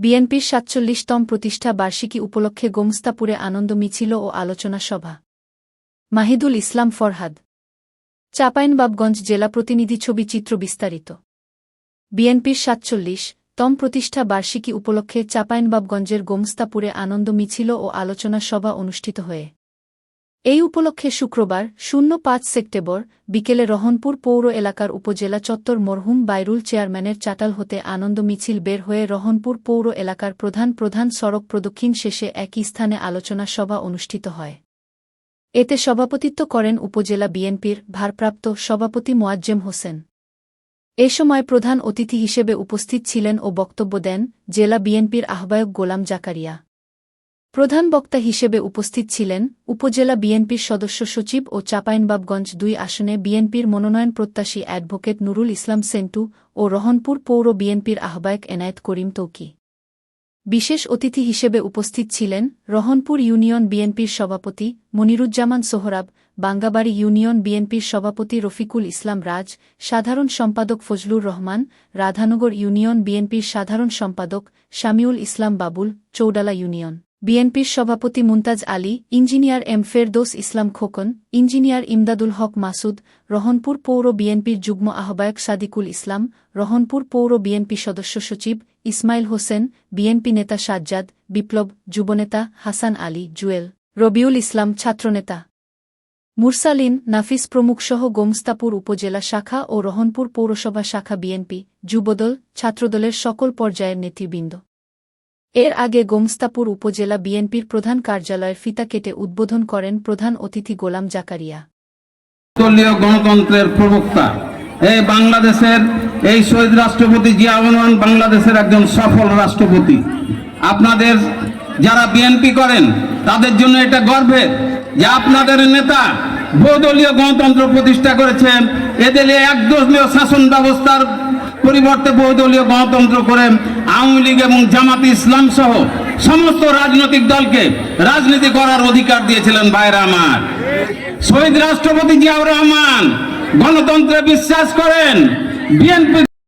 বিএনপির সাতচল্লিশতম প্রতিষ্ঠা বার্ষিকী উপলক্ষে গোমস্তাপুরে আনন্দ মিছিল ও আলোচনা সভা। মাহিদুল ইসলাম ফরহাদ। চাপাইনবাবগঞ্জ জেলা প্রতিনিধি ছবি চিত্র বিস্তারিত। বিএনপির সাতচল্লিশ তম প্রতিষ্ঠা বার্ষিকী উপলক্ষে চাপাইনবাবগঞ্জের গোমস্তাপুরে আনন্দ মিছিল ও আলোচনা সভা অনুষ্ঠিত হয়ে এই উপলক্ষে শুক্রবার, শূন্য পাঁচ সেপ্টেম্বর, বিকেলে রহনপুর পৌর এলাকার উপজেলা চত্বর মরহুম বাইরুল চেয়ারম্যানের চাটাল হতে আনন্দ মিছিল বের হয়ে রহনপুর পৌর এলাকার প্রধান প্রধান সড়ক প্রদক্ষিণ শেষে একই স্থানে আলোচনা সভা অনুষ্ঠিত হয়। এতে সভাপতিত্ব করেন উপজেলা বিএনপির ভারপ্রাপ্ত সভাপতি মোয়াজ্জেম হোসেন। এ সময় প্রধান অতিথি হিসেবে উপস্থিত ছিলেন ও বক্তব্য দেন জেলা বিএনপির আহ্বায়ক গোলাম জাকারিয়া। প্রধান বক্তা হিসেবে উপস্থিত ছিলেন উপজেলা বিএনপির সদস্য সচিব ও চাঁপাইনবাবগঞ্জ দুই আসনে বিএনপির মনোনয়ন প্রত্যাশী অ্যাডভোকেট নুরুল ইসলাম সেন্টু ও রহনপুর পৌর বিএনপির আহ্বায়ক এনায়েত করিম তৌকি। বিশেষ অতিথি হিসেবে উপস্থিত ছিলেন রহনপুর ইউনিয়ন বিএনপির সভাপতি মনিরুজ্জামান সোহরাব, বাঙ্গাবাড়ি ইউনিয়ন বিএনপির সভাপতি রফিকুল ইসলাম রাজ, সাধারণ সম্পাদক ফজলুর রহমান, রাধানগর ইউনিয়ন বিএনপির সাধারণ সম্পাদক শামিউল ইসলাম বাবুল, চৌডালা ইউনিয়ন। বিএনপির সভাপতি Mumtaz Ali, engineer M Ferdous Islam Khokon, engineer Imdadul Haque Masud, Rohanpur পৌর বিএনপির যুগ্ম আহ্বায়ক সাদিকুল ইসলাম, রহনপুর পৌর বিএনপি সদস্য সচিব ইসমাইল হোসেন, বিএনপি নেতা সাজ্জাদ, বিপ্লব যুবনেতা হাসান আলী, জুয়েল রবিউল ইসলাম ছাত্রনেতা। মুরসালিন নাফিস প্রমুখসহ গোমস্তাপুর উপজেলা শাখা ও রহনপুর পৌরসভা শাখা বিএনপি, যুবদল, ছাত্রদলের সকল পর্যায়ের নেতৃবৃন্দ। এর আগে গোমস্তাপুর উপজেলা বিএনপির প্রধান কার্যালয়ের ফিতা কেটে উদ্বোধন করেন প্রধান অতিথি গোলাম জাকারিয়া। দলীয় গণতন্ত্রের প্রবক্তা। এই বাংলাদেশের, এই শহীদ রাষ্ট্রপতি জিয়া বাংলাদেশের একজন সফল রাষ্ট্রপতি। আপনাদের যারা বিএনপি করেন, তাদের জন্য এটা গর্বের যে আপনাদের নেতা বহুদলীয় গণতন্ত্র প্রতিষ্ঠা করেছেন। এদের একদলীয় শাসন ব্যবস্থার পরিবর্তে বহুদলীয় গণতন্ত্র করে আওয়ামী লীগ এবং জামাত ইসলাম সহ সমস্ত রাজনৈতিক দলকে রাজনীতি করার অধিকার দিয়েছিলেন ভাইরা আমার। শহীদ রাষ্ট্রপতি জিয়াউর রহমান, গণতন্ত্রে বিশ্বাস করেন, বিএনপি